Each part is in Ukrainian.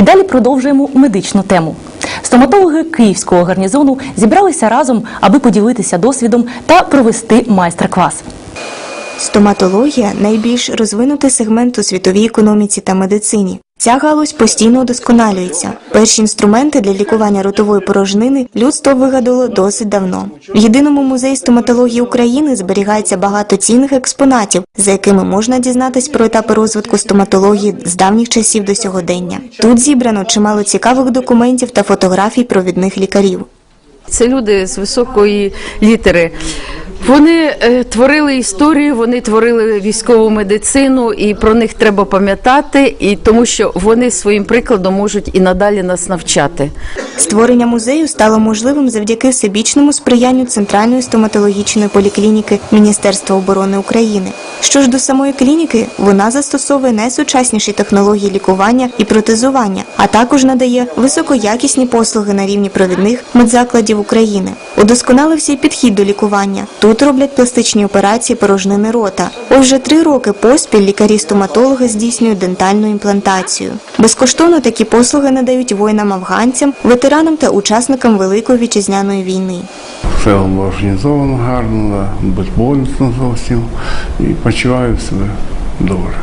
І далі продовжуємо медичну тему. Стоматологи київського гарнізону зібралися разом, аби поділитися досвідом та провести майстер-клас. Стоматологія найбільш розвинутий сегмент у світовій економіці та медицині. Ця галузь постійно удосконалюється. Перші інструменти для лікування ротової порожнини людство вигадало досить давно. В єдиному музеї стоматології України зберігається багато цінних експонатів, за якими можна дізнатись про етапи розвитку стоматології з давніх часів до сьогодення. Тут зібрано чимало цікавих документів та фотографій провідних лікарів. Це люди з високої літери. Вони е, творили історію, вони творили військову медицину, і про них треба пам'ятати, і тому що вони своїм прикладом можуть і надалі нас навчати. Створення музею стало можливим завдяки всебічному сприянню Центральної стоматологічної поліклініки Міністерства оборони України. Що ж до самої клініки, вона застосовує найсучасніші технології лікування і протезування, а також надає високоякісні послуги на рівні провідних медзакладів України. Удосконалився й підхід до лікування. Тут роблять пластичні операції порожнини рота. Вже три роки поспіль лікарі-стоматологи здійснюють дентальну імплантацію. Безкоштовно такі послуги надають воїнам-афганцям, ветеранам та учасникам Великої вітчизняної війни. Все організовано гарно, безболісно зовсім і почуваю себе добре.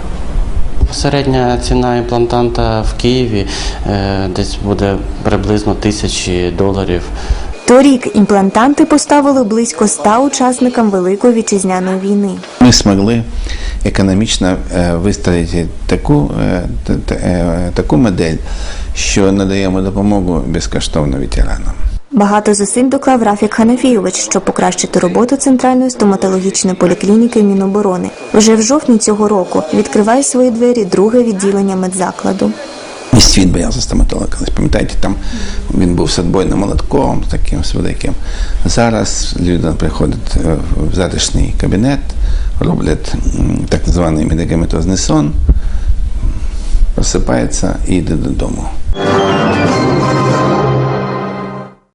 Середня ціна імплантанта в Києві е, десь буде приблизно тисячі доларів. Торік імплантанти поставили близько ста учасникам Великої вітчизняної війни. Ми змогли економічно е, вистроїти таку, е, таку модель, що надаємо допомогу безкоштовно ветеранам. Багато зусиль доклав Рафік Ханафійович, щоб покращити роботу Центральної стоматологічної поліклініки Міноборони. Вже в жовтні цього року відкриває свої двері друге відділення медзакладу. І світ боявся стоматолога. колись. Пам'ятаєте, там він був з отбойним молотком, таким великим. Зараз людина приходить е, в затишний кабінет, роблять так званий медикаментозний сон, просипається і йде додому.